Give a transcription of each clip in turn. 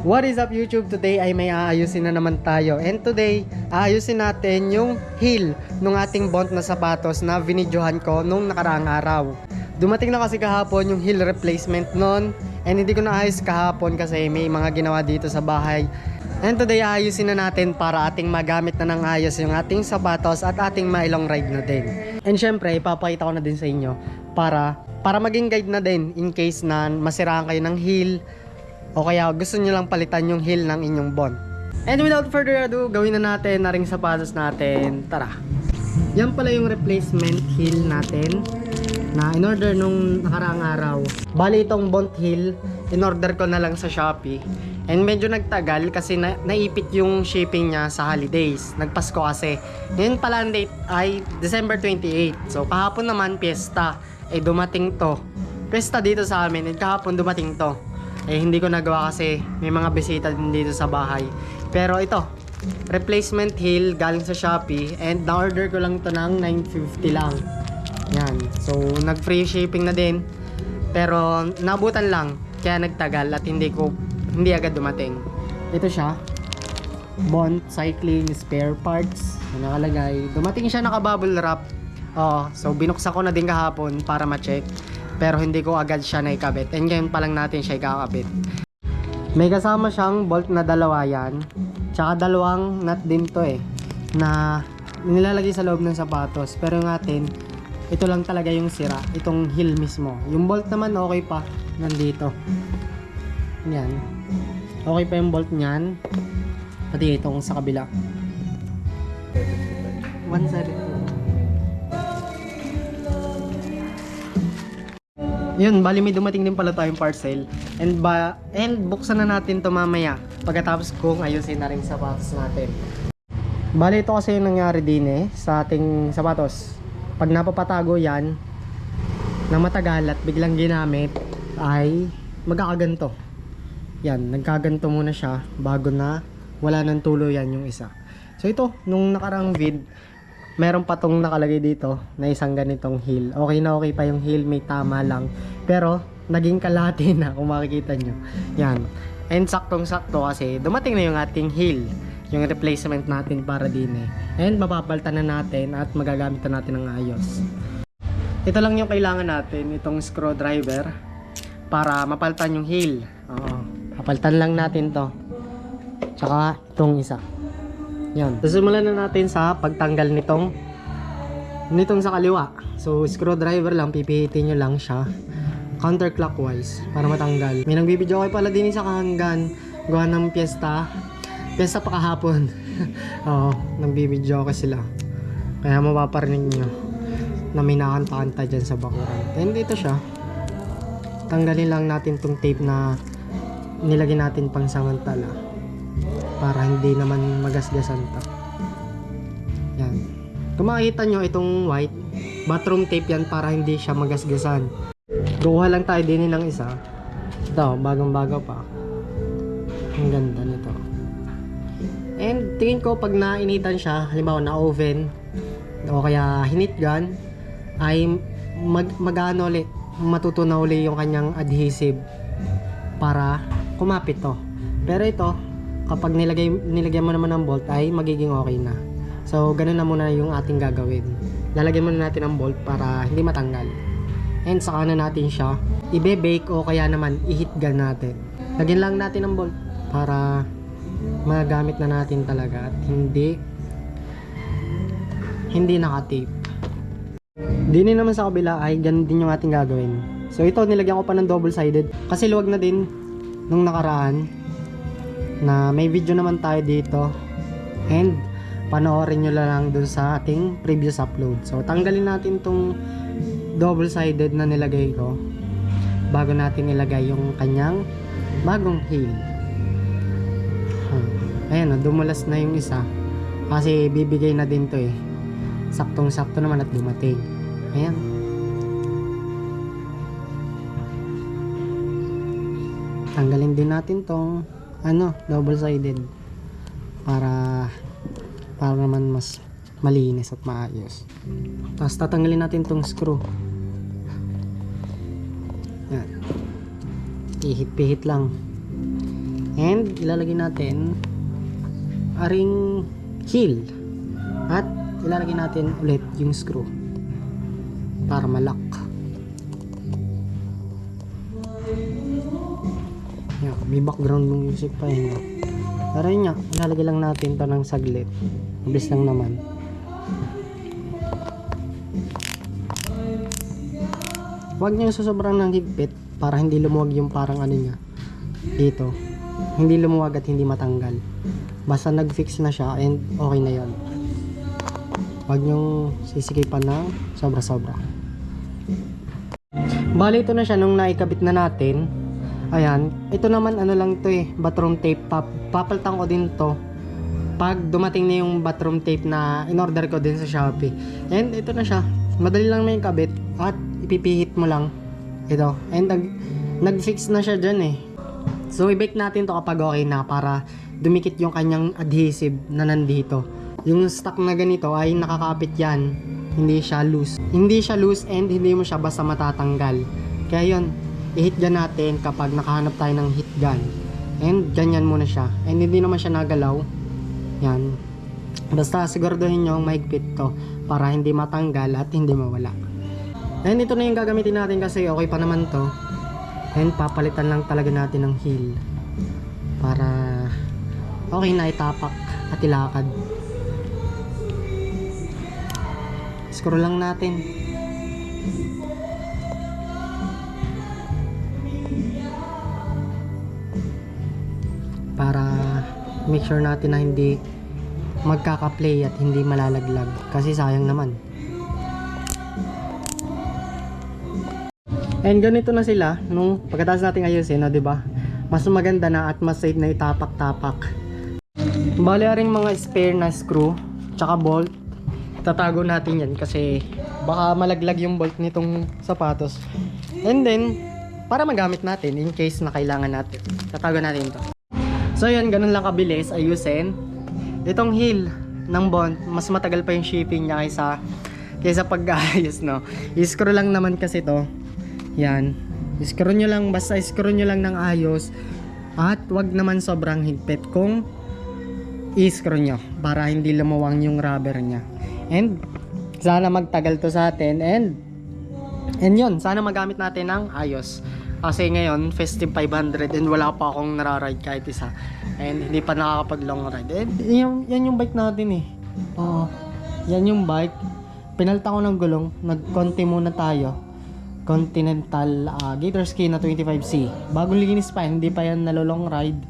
What is up YouTube? Today ay may aayusin na naman tayo. And today, aayusin natin yung heel ng ating bond na sapatos na vinidyohan ko nung nakaraang araw. Dumating na kasi kahapon yung heel replacement nun. And hindi ko naayos kahapon kasi may mga ginawa dito sa bahay. And today, aayusin na natin para ating magamit na ng ayos yung ating sapatos at ating mailong ride na din. And syempre, ipapakita ko na din sa inyo para para maging guide na din in case na masiraan kayo ng heel o kaya gusto nyo lang palitan yung heel ng inyong bond. And without further ado, gawin na natin na ring sapatos natin. Tara! Yan pala yung replacement heel natin na in order nung nakaraang araw. Bali itong bond heel, in order ko na lang sa Shopee. And medyo nagtagal kasi na, naipit yung shipping niya sa holidays. Nagpasko kasi. Ngayon pala ang date ay December 28. So kahapon naman piyesta. Eh dumating to. Piyesta dito sa amin. And kahapon dumating to. Eh hindi ko nagawa kasi may mga bisita din dito sa bahay. Pero ito, replacement heel galing sa Shopee and na-order ko lang to ng 950 lang. Yan. So nag-free shipping na din. Pero nabutan lang kaya nagtagal at hindi ko hindi agad dumating. Ito siya. Bond Cycling Spare Parts. Yung nakalagay. Dumating siya naka-bubble wrap. Oo. So binuksan ko na din kahapon para ma-check pero hindi ko agad siya naikabit. And ngayon pa lang natin siya ikakabit. May kasama siyang bolt na dalawa yan. Tsaka dalawang nut din to eh. Na nilalagay sa loob ng sapatos. Pero yung atin, ito lang talaga yung sira. Itong heel mismo. Yung bolt naman okay pa. Nandito. Yan. Okay pa yung bolt niyan. Pati itong sa kabila. 172. Yun, bali may dumating din pala tayong parcel. And ba and buksan na natin to mamaya pagkatapos kong ayusin na rin sapatos natin. Bali ito kasi yung nangyari din eh sa ating sapatos. Pag napapatago yan na matagal at biglang ginamit ay magkakaganto. Yan, nagkaganto muna siya bago na wala nang tuluyan yung isa. So ito, nung nakarang vid, meron pa tong nakalagay dito na isang ganitong heel. Okay na okay pa yung heel, may tama lang. Pero, naging kalahati na kung makikita nyo. Yan. And saktong sakto kasi dumating na yung ating heel. Yung replacement natin para din eh. And mapapaltan na natin at magagamit na natin ng ayos. Ito lang yung kailangan natin, itong screwdriver para mapaltan yung heel. Oo. Papaltan lang natin to. Tsaka itong isa. Yan. So, simulan na natin sa pagtanggal nitong nitong sa kaliwa. So, screwdriver lang, pipihitin nyo lang siya counterclockwise para matanggal. May nagbibideo kayo pala din sa kahanggan gawa ng piyesta. Piyesta pa kahapon. Oo, nagbibideo ka sila. Kaya mapaparinig nyo na may nakanta-kanta dyan sa bakuran. And dito siya. Tanggalin lang natin tong tape na nilagay natin pang samantala para hindi naman magasgasan to. Yan. Kung makikita nyo itong white, bathroom tape yan para hindi siya magasgasan. Kukuha lang tayo din ng isa. Ito, bagong bago pa. Ang ganda nito. And tingin ko pag nainitan siya, halimbawa na oven, o kaya hinit gun, ay mag magano ulit, matutunaw ulit yung kanyang adhesive para kumapit to. Pero ito, kapag nilagay, nilagyan mo naman ng bolt ay magiging okay na. So, ganun na muna yung ating gagawin. Lalagyan muna natin ng bolt para hindi matanggal. And saka na natin siya ibe-bake o kaya naman i-heat gun natin. Lagyan lang natin ng bolt para magamit na natin talaga at hindi hindi naka-tape. Dini naman sa kabila ay ganun din yung ating gagawin. So ito nilagyan ko pa ng double sided kasi luwag na din nung nakaraan na may video naman tayo dito and panoorin nyo lang dun sa ating previous upload. So tanggalin natin tong double sided na nilagay ko bago natin ilagay yung kanyang bagong heel. Ah, Ayan, oh, dumulas na yung isa kasi bibigay na din to eh. Saktong sakto naman at dumating. Ayan. Tanggalin din natin tong ano, double sided para para naman mas malinis at maayos. Tapos tatanggalin natin tong screw. Yan. Ihit-pihit lang. And ilalagay natin aring heel. At ilalagay natin ulit yung screw para malak. Yan, may background music pa yun. Pero yun nga, ilalagay lang natin to ng saglit. Mabilis lang naman. Huwag niyo susobrang ng higpit para hindi lumuwag yung parang ano niya dito. Hindi lumuwag at hindi matanggal. Basta nag-fix na siya and okay na yon. Huwag niyong sisikipan ng sobra-sobra. Bali ito na siya nung naikabit na natin. Ayan, ito naman ano lang to eh, bathroom tape. Pap papalitan ko din to pag dumating na yung bathroom tape na in-order ko din sa Shopee. And ito na siya. Madali lang yung kabit at ipipihit mo lang ito. And nag nag-fix na siya dyan eh. So i-bake natin to kapag okay na para dumikit yung kanyang adhesive na nandito. Yung stock na ganito ay nakakapit yan. Hindi siya loose. Hindi siya loose and hindi mo siya basta matatanggal. Kaya yun, i-hit gun natin kapag nakahanap tayo ng hit gun. And ganyan muna siya. And hindi naman siya nagalaw. Yan. Basta siguraduhin nyo mahigpit to para hindi matanggal at hindi mawala. And ito na yung gagamitin natin kasi okay pa naman to. And papalitan lang talaga natin ng heel. Para okay na itapak at ilakad. Screw lang natin. Make sure natin na hindi magkaka-play at hindi malalaglag kasi sayang naman. And ganito na sila nung pagkatapos nating ayusin, no, 'di ba? Mas maganda na at mas safe na itapak-tapak. Bali ring mga spare na screw tsaka bolt. Tatago natin 'yan kasi baka malaglag yung bolt nitong sapatos. And then para magamit natin in case na kailangan natin. Tatago natin 'to. So yun, ganun lang kabilis ayusin. Itong heel ng bond, mas matagal pa yung shipping niya kaysa kaysa pag-ayos, no. I-screw lang naman kasi to. Yan. I-screw nyo lang, basta i-screw nyo lang ng ayos. At wag naman sobrang higpit kung i-screw nyo para hindi lumawang yung rubber niya. And sana magtagal to sa atin and and yun, sana magamit natin ng ayos. Kasi ngayon, Festive 500 and wala pa akong nararide kahit isa. And hindi pa nakakapag long ride. And yan, yan yung bike natin eh. Oo. yan yung bike. Pinalta ko ng gulong. Nagkonti muna tayo. Continental uh, Gator Ski na 25C. Bagong linis pa, hindi pa yan nalolong ride.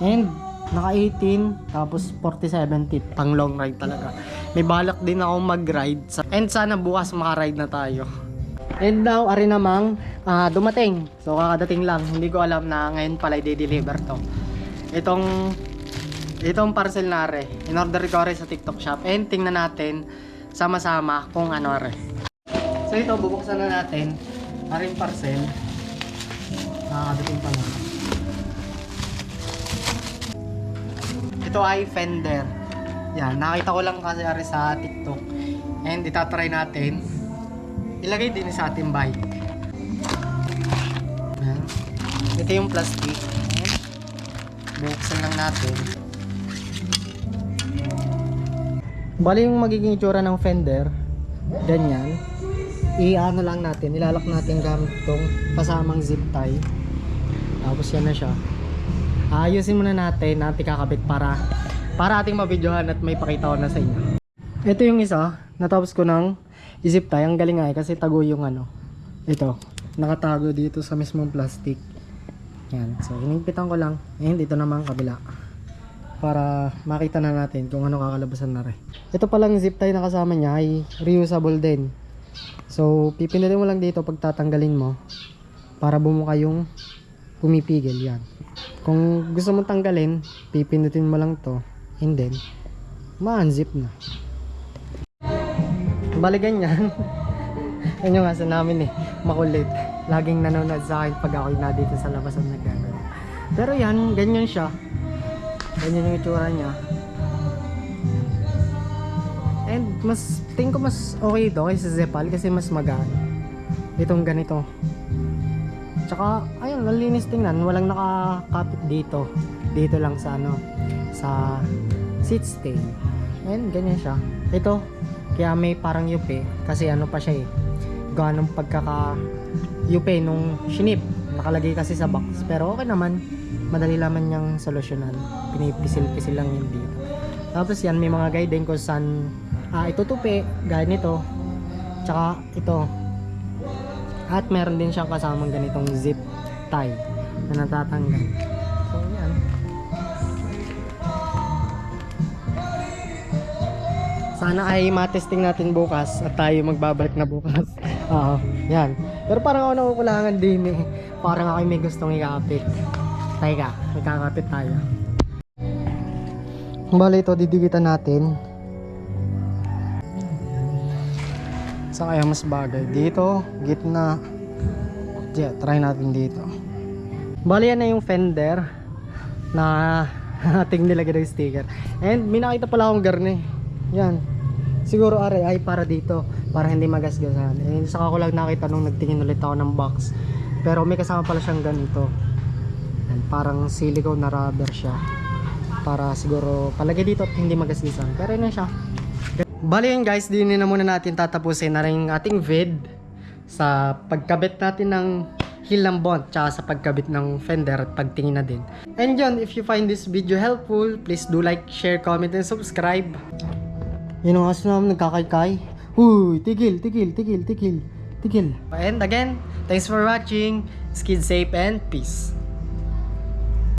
And naka 18 tapos 47 tip pang long ride talaga. May balak din ako mag-ride. Sa- And sana bukas maka-ride na tayo. And now, ari namang ah, dumating. So, kakadating lang. Hindi ko alam na ngayon pala i-deliver to. Itong itong parcel na re. In-order ko rin sa TikTok shop. And tingnan natin sama-sama kung ano re. So, ito, bubuksan na natin. Aring parcel. Nakakadating pa nga. Ito ay fender. Yan, nakita ko lang kasi ari sa TikTok. And itatry natin ilagay din sa ating bike. Ayan. Ito yung plastic. Buksan lang natin. Bali yung magiging itsura ng fender, ganyan. I-ano lang natin, ilalak natin gamit tong kasamang zip tie. Tapos yan na siya. Ayusin muna natin natin kakabit para para ating mabidyohan at may pakita ko na sa inyo. Ito yung isa, natapos ko ng isip tayo. Ang galing nga eh, kasi tago yung ano. Ito, nakatago dito sa mismong plastic. Yan, so inigpitan ko lang. And ito naman kabila. Para makita na natin kung ano kakalabasan na rin. Ito palang zip tie na kasama niya ay reusable din. So, pipindutin mo lang dito pag tatanggalin mo para bumuka yung pumipigil yan. Kung gusto mong tanggalin, pipindutin mo lang to and then ma-unzip na. Bali ganyan. Yan yung asa namin eh. Makulit. Laging nanonood sa akin pag ako'y na dito sa labasan na gano'n. Pero yan, ganyan siya. Ganyan yung itsura niya. And mas, tingin ko mas okay ito kaysa Zepal kasi mas magaan. Itong ganito. Tsaka, ayun, malinis tingnan. Walang nakakapit dito. dito lang sa ano, sa seat stay. And ganyan siya. Ito, kaya may parang yupe kasi ano pa siya eh. Ganong pagkaka yupe nung shinip. Nakalagay kasi sa box. Pero okay naman. Madali naman niyang solusyonan. Pinipisil-pisil lang yun dito. Tapos yan, may mga guide din kung saan ah, ito tupi, gaya nito. Tsaka ito. At meron din siyang kasamang ganitong zip tie na natatanggal. Sana ay matesting natin bukas at tayo magbabalik na bukas. Oo, yan. Pero parang ako nakukulangan din eh. Parang ako may gustong ikapit. Teka, ikakapit tayo. Bali ito, didigitan natin. Saan kaya mas bagay? Dito, gitna. Yeah, try natin dito. Bali yan na yung fender na ating nilagay ng sticker. And may nakita pala akong garne. Yan. Siguro are ay para dito. Para hindi magasgasan. Eh, saka ko lang nakita nung nagtingin ulit ako ng box. Pero may kasama pala siyang ganito. Yan, parang silicone na rubber siya. Para siguro palagay dito at hindi magasgasan. Pero yun siya. Bali yun guys, din na muna natin tatapusin na rin ating vid sa pagkabit natin ng heel ng bond tsaka sa pagkabit ng fender at pagtingin na din. And yun, if you find this video helpful, please do like, share, comment, and subscribe. Yun ang aso namin nagkakaykay. Uy, tigil, tigil, tigil, tigil, tigil. And again, thanks for watching. Skid safe and peace.